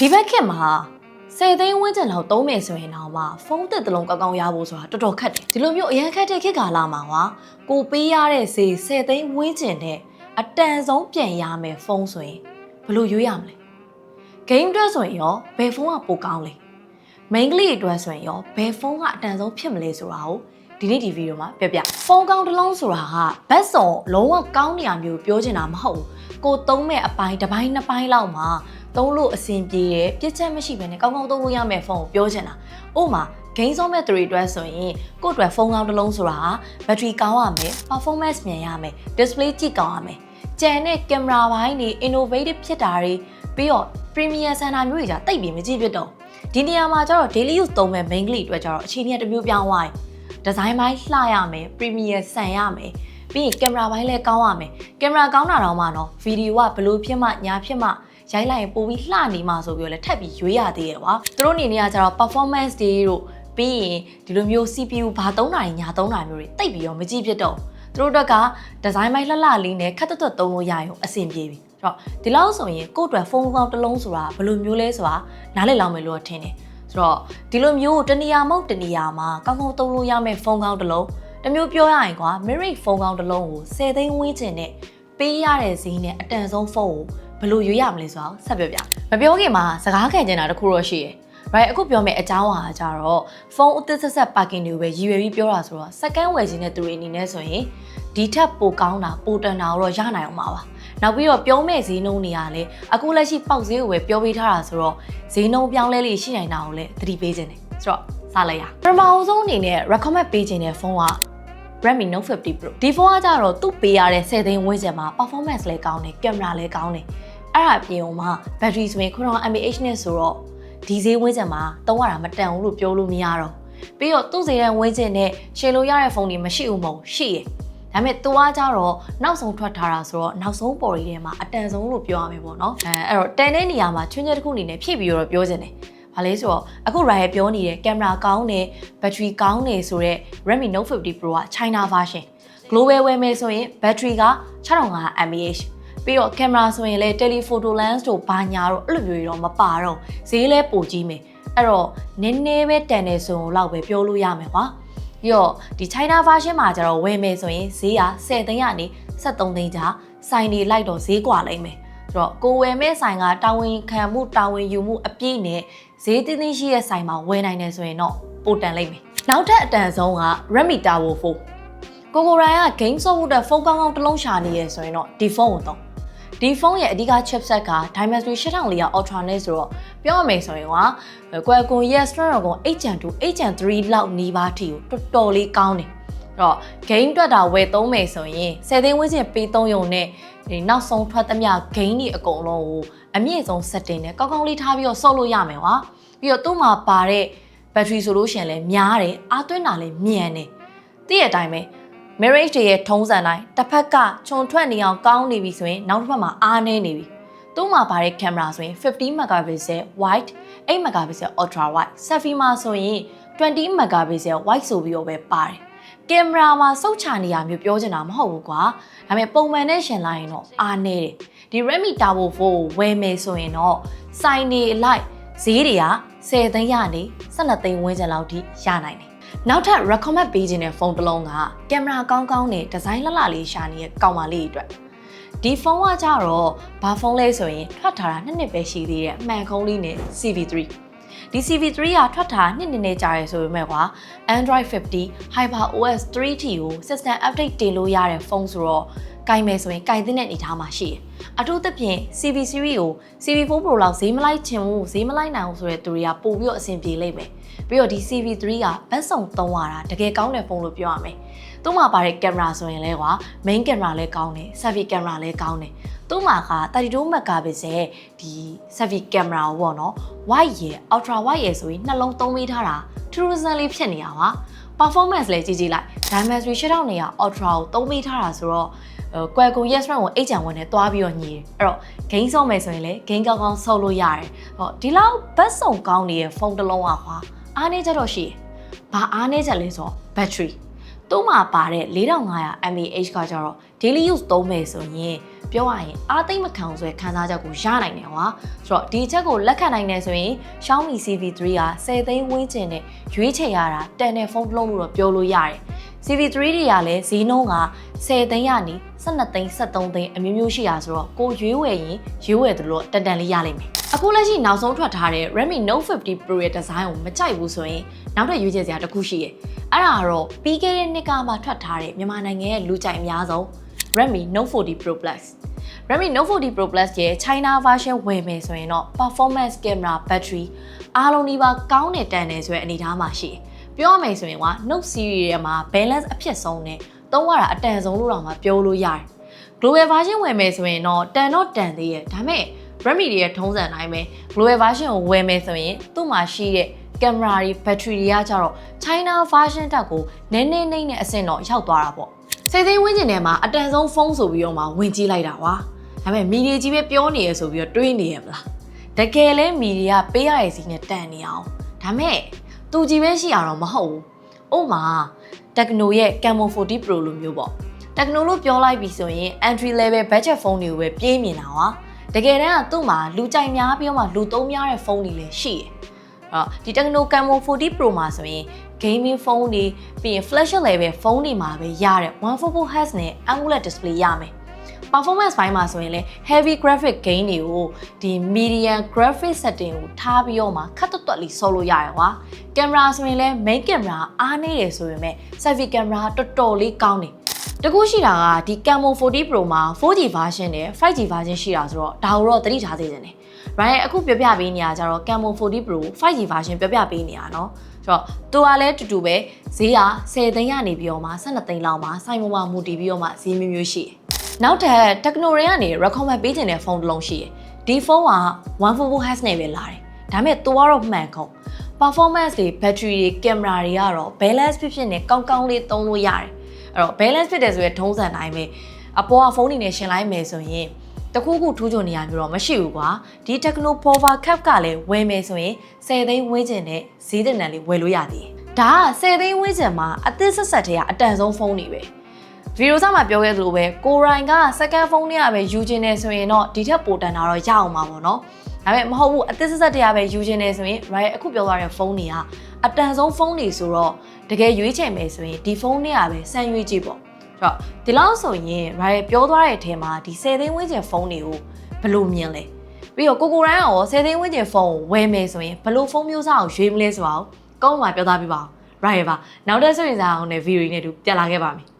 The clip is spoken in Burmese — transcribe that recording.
ဒီဘက်ခေတ်မှာ10သိန်းဝန်းကျင်လောက်သုံးမယ်ဆိုရင်တော့မှဖုန်းတစ်တစ်လုံးကောင်းကောင်းရဖို့ဆိုတာတော်တော်ခက်တယ်ဒီလိုမျိုးအရန်ခက်တဲ့ခေတ်ကာလမှာကွာကိုပေးရတဲ့ဈေး10သိန်းဝန်းကျင်နဲ့အတန်ဆုံးပြန်ရမယ်ဖုန်းဆိုရင်ဘယ်လိုရွေးရမလဲ game အတွက်ဆိုရင်ရောဘယ်ဖုန်းကပိုကောင်းလဲ main ကလေးအတွက်ဆိုရင်ရောဘယ်ဖုန်းကအတန်ဆုံးဖြစ်မလဲဆိုတာကိုဒီနေ့ဒီဗီဒီယိုမှာပြပြဖုန်းကောင်းတစ်လုံးဆိုတာကဘက်စုံလုံးဝကောင်းနေရမျိုးပြောချင်တာမဟုတ်ဘူးကိုသုံးမဲ့အပိုင်းတစ်ပိုင်းနှစ်ပိုင်းလောက်မှာ သုံးလို့အဆင်ပြေတယ်ပြစ်ချက်မရှိဘဲနဲ့ကောင်းကောင်းသုံးလို့ရမယ့်ဖုန်းကိုပြောချင်တာဥပမာ game ဆုံးမဲ့သူတွေအတွက်ဆိုရင်ကိုယ့်အတွက်ဖုန်းကောင်းတစ်လုံးဆိုတာကဘက်ထရီကောင်းရမယ် performance မြန်ရမယ် display ကြည့်ကောင်းရမယ်ကြံတဲ့ကင်မရာပိုင်းတွေ innovative ဖြစ်တာတွေပြီးတော့ premium center မျိုးတွေじゃတိတ်ပြီးမကြည့်ဖြစ်တော့ဒီနေရာမှာကျတော့ daily use သုံးမဲ့ main ကလေးအတွက်ကျတော့အချိန်ကြီးတစ်မျိုးပြောင်းသွားရင်ဒီဇိုင်းပိုင်းလှရမယ် premium ဆန်ရမယ်ပြီးရင်ကင်မရာပိုင်းလည်းကောင်းရမယ်ကင်မရာကောင်းတာတော့မှနော်ဗီဒီယိုကဘလို့ဖြစ်မှညာဖြစ်မှ ရိုက်လိုက်ရင်ပိုပြီးလှနေမှဆိုပြီးတော့လည်းထပ်ပြီးရွေးရသေးတယ်ကွာသူတို့အနေနဲ့ကကျတော့ performance တွေတို့ပြီးရင်ဒီလိုမျိုး CPU ဘာသုံးတာညညာသုံးတာမျိုးတွေတိတ်ပြီးတော့မကြည့်ဖြစ်တော့သူတို့အတွက်ကဒီဇိုင်းပိုင်းလှလှလေးနဲ့ခက်တွတ်သုံးလို့ရရင်အဆင်ပြေပြီအဲ့တော့ဒီလောက်ဆိုရင်ကိုယ့်အတွက်ဖုန်းကောင်းတစ်လုံးဆိုတာဘယ်လိုမျိုးလဲဆိုတာနားလည်လောက်မယ်လို့ထင်တယ်ဆိုတော့ဒီလိုမျိုးတနေရာမဟုတ်တနေရာမှာကောင်းကောင်းသုံးလို့ရမယ့်ဖုန်းကောင်းတစ်လုံးတမျိုးပြောရရင်ကွာ Merit ဖုန်းကောင်းတစ်လုံးကို10သိန်းဝန်းကျင်နဲ့ပေးရတဲ့ဈေးနဲ့အတန်ဆုံးဖုန်းကို ဘယ်လိုရွေးရမလဲဆိုတော့ဆက်ပြောပြမပြောခင်မှာစကားခံကျင်တာတခုတော့ရှိရယ် right အခုပြောမယ့်အကြောင်းဟာကြတော့ဖုန်းအသစ်ဆက်ဆက်ပါကင်တွေကိုပဲရည်ရွယ်ပြီးပြောတာဆိုတော့စကန်ဝယ်ခြင်းတဲ့သူတွေအနေနဲ့ဆိုရင်ဒီထက်ပိုကောင်းတာပိုတန်တာတော့ရနိုင်အောင်ပါပါနောက်ပြီးတော့ပြောမဲ့ဈေးနှုန်းတွေကလည်းအခုလက်ရှိပေါက်ဈေးကိုပဲပြောပေးထားတာဆိုတော့ဈေးနှုန်းပြောင်းလဲလေးရှိနိုင်တာကိုလည်းသတိပေးခြင်းတယ်ဆိုတော့စလိုက်ရပထမအဆုံးအနေနဲ့ recommend ပေးခြင်းတဲ့ဖုန်းက Redmi Note 50 Pro ဒီဖုန်းကကြတော့သူ့ပေးရတဲ့10သိန်းဝန်းကျင်မှာ performance လည်းကောင်းတယ်ကင်မရာလည်းကောင်းတယ် အဲ့ဒါအပြင်မှာ battery ဆိုရင်9000 mAh နဲ့ဆိုတော့ဒီဈေးဝန်းကျင်မှာတုံးရတာမတန်ဘူးလို့ပြောလို့မရတော့ပြီးတော့သူ့ဈေးတဲ့ဝန်းကျင်နဲ့ရှယ်လို့ရတဲ့ဖုန်းတွေမရှိဘူးမဟုတ်ရှိရယ်ဒါပေမဲ့သူကကြတော့နောက်ဆုံးထွက်ထားတာဆိုတော့နောက်ဆုံးပေါ်ရီထဲမှာအတန်ဆုံးလို့ပြောရမယ်ပေါ့နော်အဲအဲ့တော့တန်တဲ့နေရာမှာချွင်းချက်တစ်ခုအနေနဲ့ဖြည့်ပြီးတော့ပြောချင်တယ်ဘာလဲဆိုတော့အခု Riot ပြောနေတဲ့ကင်မရာကောင်းတယ်ဘက်ထရီကောင်းတယ်ဆိုတော့ Redmi Note 50 Pro က China version global ဝယ်မယ်ဆိုရင် battery က6500 mAh ပြီးတော့ကင်မရာဆိုရင်လည်း telephoto lens တို့ဘာညာတို့အဲ့လိုမျိုးတွေတော့မပါတော့ဈေးလဲပိုကြီးမယ်အဲ့တော့နည်းနည်းပဲတန်နေဆိုတော့ပဲပြောလို့ရမယ်ကွာပြီးတော့ဒီ China version မှာကျတော့ဝယ်မယ်ဆိုရင်ဈေးက10သိန်းကနေ73သိန်းကြားစိုင်နေလိုက်တော့ဈေးကွာလိမ့်မယ်ဆိုတော့ကိုဝယ်မဲ့ဆိုင်ကတာဝန်ခံမှုတာဝန်ယူမှုအပြည့်နဲ့ဈေးတင်းတင်းရှိတဲ့ဆိုင်မှာဝယ်နိုင်တယ်ဆိုရင်တော့ပိုတန်လိမ့်မယ်နောက်ထပ်အတန်ဆုံးက Redmi Tower 4ကိုကိုရိုင်းက game ဆော့ဖို့အတွက်ဖုန်းကောင်းကောင်းတစ်လုံးရှာနေရဆိုရင်တော့ဒီဖုန်းကိုတော့ ဒီဖုန်းရဲ့အဓိက chipset က Dimensity 8400 Ultra နဲ့ဆိုတော့ပြောရမယ်ဆိုရင်က Qualcomm Yes Snapdragon 8 Gen 2 8 Gen 3လောက်နီးပါးထိကိုတော်တော်လေးကောင်းတယ်အဲ့တော့ game တွက်တာဝယ်သုံးမယ်ဆိုရင်10သိန်းဝန်းကျင်ပေးသုံးရုံနဲ့ဒီနောက်ဆုံးထွက်သမျှ game တွေအကုန်လုံးကိုအမြင့်ဆုံး setting နဲ့ကောင်းကောင်းလေးထားပြီးတော့ဆော့လို့ရမယ်ကွာပြီးတော့သူ့မှာပါတဲ့ battery ဆိုလို့ရှိရင်လည်းများတယ်အားသွင်းတာလည်းမြန်တယ်တည့်ရတဲ့အတိုင်းပဲ marriage တွေရဲ့ထုံးစံတိုင်းတစ်ဖက်ကခြုံထွက်နေအောင်ကောင်းနေပြီဆိုရင်နောက်တစ်ဖက်မှာအားနည်းနေပြီသူ့မှာပါတဲ့ကင်မရာဆိုရင်50 megapixel wide 8 megapixel ultra wide selfie မှာဆိုရင်20 megapixel wide ဆိုပြီးတော့ပဲပါတယ်ကင်မရာမှာစုတ်ချနေရမျိုးပြောချင်တာမဟုတ်ဘူးကွာဒါပေမဲ့ပုံမှန်နဲ့ရှင်လိုက်ရင်တော့အားနည်းတယ်ဒီ Redmi Turbo 4ကိုဝယ်မယ်ဆိုရင်တော့စိုင်းနေလိုက်ဈေးတွေက10သိန်းရနေ12သိန်းဝန်းကျင်လောက်ထိရနိုင်တယ် နောက်ထပ် recommend ပေးခြင်းတဲ့ဖုန်းတစ်လုံးကကင်မရာကောင်းကောင်းနဲ့ဒီဇိုင်းလှလှလေးရှာနေတဲ့ကောင်မလေးတွေအတွက်ဒီဖုန်းကကြတော့ဘာဖုန်းလဲဆိုရင်ထွက်ထားတာနှစ်နှစ်ပဲရှိသေးတယ်အမှန်ခုံးလေးနဲ့ CV3 ဒီ CV3 ကထွက်ထားနှစ်နှစ်နဲ့ကြာရဲဆိုပေမဲ့ကွာ Android 50 HyperOS 3T ကို system update တင်လို့ရတဲ့ဖုန်းဆိုတော့ ကင်မယ်ဆိုရင်ကင်တဲ့အနေထားမှာရှိတယ်အထူးသဖြင့် CV series ကို CV4 Pro လောက်ဈေးမလိုက်ချင်ဘူးဈေးမလိုက်နိုင်ဘူးဆိုတဲ့သူတွေကပို့ပြီးတော့အဆင်ပြေလိမ့်မယ်ပြီးတော့ဒီ CV3 ကဘတ်စုံသုံးရတာတကယ်ကောင်းတဲ့ဖုန်းလို့ပြောရမယ်သူ့မှာပါတဲ့ကင်မရာဆိုရင်လဲကွာ main camera လည်းကောင်းတယ် selfie camera လည်းကောင်းတယ်သူ့မှာက32 megapixel ဒီ selfie camera ကိုပေါ့နော် wide ရယ် ultra wide ရယ်ဆိုပြီးနှလုံးသုံးပေးထားတာ true result လေးဖြစ်နေတာပါ performance လည်းကြည့်ကြည့်လိုက် Dimensity 8000နဲ့ ultra ကိုသုံးပေးထားတာဆိုတော့ ကွယ်ကွန် yes run ကိုအိတ်ကြံဝင်နဲ့တွားပြီးတော့ညီတယ်အဲ့တော့ game ဆော့မယ်ဆိုရင်လည်း game ကောင်းကောင်းဆော့လို့ရတယ်ဟောဒီလောက်ဘတ်စုံကောင်းနေတဲ့ဖုန်းတစ်လုံးอ่ะကွာအားနေကြတော့ရှိဘာအားနေချက်လဲဆိုတော့ battery သူ့မှာပါတဲ့4500 mAh ကကြတော့ daily use သုံးမယ်ဆိုရင်ပြောရရင်အားသိမ့်မခံအောင်ဆိုတဲ့ခံစားချက်ကိုရနိုင်တယ်ကွာဆိုတော့ဒီအချက်ကိုလက်ခံနိုင်တယ်ဆိုရင် Xiaomi CV3 က10သိန်းဝန်းကျင်နဲ့ရွေးချယ်ရတာတန်တဲ့ဖုန်းတစ်လုံးလို့တော့ပြောလို့ရတယ် CV3 တွေကလည်းဈေးနှုန်းက10သိန်းကနေ12သိန်း73သိန်းအမျိုးမျိုးရှိတာဆိုတော့ကိုရွေးဝယ်ရင်ရွေးဝယ်သလိုတန်တန်လေးရလိမ့်မယ်အခုလက်ရှိနောက်ဆုံးထွက်ထားတဲ့ Redmi Note 50 Pro ရဲ့ဒီဇိုင်းကိုမကြိုက်ဘူးဆိုရင်နောက်ထပ်ရွေးချယ်စရာတစ်ခုရှိတယ်အဲ့ဒါကတော့ပြီးခဲ့တဲ့နှစ်ကမှထွက်ထားတဲ့မြန်မာနိုင်ငံရဲ့လူကြိုက်အများဆုံး Redmi Note 40 Pro Plus Redmi Note 40 Pro Plus ရဲ့ China version ဝယ်မယ်ဆိုရင်တော့ performance camera battery အားလုံးဒီပါကောင်းတဲ့တန်တယ်ဆိုတဲ့အနေအထားမှာရှိတယ် ပြောရမယ်ဆိုရင်က Note series ထဲမှာ balance အဖြစ်ဆုံးနဲ့သုံးရတာအတန်ဆုံးလို့တော့မှပြောလို့ရတယ် global version ဝယ်မယ်ဆိုရင်တော့တန်တော့တန်သေးရဲ့ဒါပေမဲ့ Redmi တွေရဲ့ထုံးစံအတိုင်းပဲ global version ကိုဝယ်မယ်ဆိုရင်သူ့မှာရှိတဲ့ camera တွေ battery တွေကကြတော့ China version တက်ကိုနည်းနည်းနှိမ့်တဲ့အဆင့်တော့ရောက်သွားတာပေါ့စိတ်သိမ်းဝင်းကျင်ထဲမှာအတန်ဆုံးဖုန်းဆိုပြီးတော့မှဝင်ကြည့်လိုက်တာကွာဒါပေမဲ့မီဒီကြီးပဲပြောနေရဆိုပြီးတော့တွေးနေရမလားတကယ်လဲမီဒီယာပေးရတဲ့စီနဲ့တန်နေအောင်ဒါပေမဲ့ သူကြီးပဲရှိရတော့မဟုတ်ဘူး။ဥပမာ Tecno ရဲ့ Cammo 40 Pro လိုမျိုးပေါ့။ Tecno လို့ပြောလိုက်ပြီဆိုရင် entry level budget ဖုန်းတွေကိုပဲပြေးမြင်တာကွာ။တကယ်တမ်းကသူ့မှာလူကြိုက်များပြီးတော့မှလူသုံးများတဲ့ဖုန်းတွေလည်းရှိတယ်။အဲ့တော့ဒီ Tecno Cammo 40 Pro မှာဆိုရင် gaming ဖုန်းတွေပြီးရင် flash level ဖုန်းတွေမှာပဲရတဲ့ 144Hz နဲ့ AMOLED display ရမယ်။ performance ဘိုင်းမှာဆိုရင်လည်း heavy graphic gain တွေကိုဒီ medium graphic setting ကိုထားပြီးတော့မှခက်တွတ်တွတ်လေးဆော်လို့ရတယ်ကွာ။ camera ဆိုရင်လည်း main camera အားနေတယ်ဆိုပေမဲ့ selfie camera တော်တော်လေးကောင်းတယ်။တကူရှိတာကဒီ Cammo 40 Pro မှာ 4G version နဲ့ 5G version ရှိတာဆိုတော့ဒါကိုတော့သတိထားသေးတယ်။ right အခုပြောပြပေးနေရကြတော့ Cammo 40 Pro 5G version ပြောပြပေးနေရနော်။ဆိုတော့သူကလည်းတူတူပဲဈေးက10သိန်းရနေပြီးတော့မှ12သိန်းလောက်မှာစိုင်းမမမူတည်ပြီးတော့မှဈေးမျိုးမျိုးရှိတယ်။ နောက်ထပ် Tecno တွေကနေ recommend ပေးခြင်းတဲ့ဖုန်းတစ်လုံးရှိတယ်။ဒီဖုန်းက 144Hz နဲ့ပဲလာတယ်။ဒါပေမဲ့သူကတော့မှန်ကုန် performance တွေ battery တွေ camera တွေကတော့ balance ဖြစ်ဖြစ်နဲ့ကောင်းကောင်းလေးသုံးလို့ရတယ်။အဲ့တော့ balance ဖြစ်တယ်ဆိုရယ်ထုံးစံတိုင်းပဲအပေါ်ကဖုန်းတွေနဲ့ရှင်လိုက်မယ်ဆိုရင်တခုခုထူးချွန်နေရမျိုးတော့မရှိဘူးကွာဒီ Tecno Power Cap ကလည်းဝယ်မယ်ဆိုရင်10သိန်းဝန်းကျင်နဲ့ဈေးတနံလေးဝယ်လို့ရသေးတယ်ဒါက10သိန်းဝန်းကျင်မှာအသစ်ဆက်ဆက်တည်းကအတန်ဆုံးဖုန်းတွေပဲ ဗီဒီယိုဆောင်မှာပြောခဲ့သလိုပဲကိုရိုင်းက second phone တွေကပဲယူခြင်းနေဆိုရင်တော့ဒီထက်ပိုတန်တာတော့ရအောင်ပါပေါ့နော်ဒါပေမဲ့မဟုတ်ဘူးအသစ်ဆက်ဆက်တည်းကပဲယူခြင်းနေဆိုရင် right အခုပြောသွားတဲ့ဖုန်းတွေကအတန်ဆုံးဖုန်းတွေဆိုတော့တကယ်ရွေးချယ်မယ်ဆိုရင်ဒီဖုန်းတွေကပဲစမ်းရွေးကြည့်ပေါ့ဆိုတော့ဒီလောက်ဆိုရင် right ပြောသွားတဲ့အထဲမှာဒီ10သိန်းဝန်းကျင်ဖုန်းတွေကိုဘယ်လိုမြင်လဲပြီးတော့ကိုကိုရိုင်းရော10သိန်းဝန်းကျင်ဖုန်းကိုဝယ်မယ်ဆိုရင်ဘယ်လိုဖုန်းမျိုးစားကိုရွေးမလဲဆိုတော့ကောင်းမှပြောသားပြပါအောင် right ပါနောက်တဲ့ဆိုရင်စားအောင်နဲ့ video နဲ့တူပြလာခဲ့ပါမယ်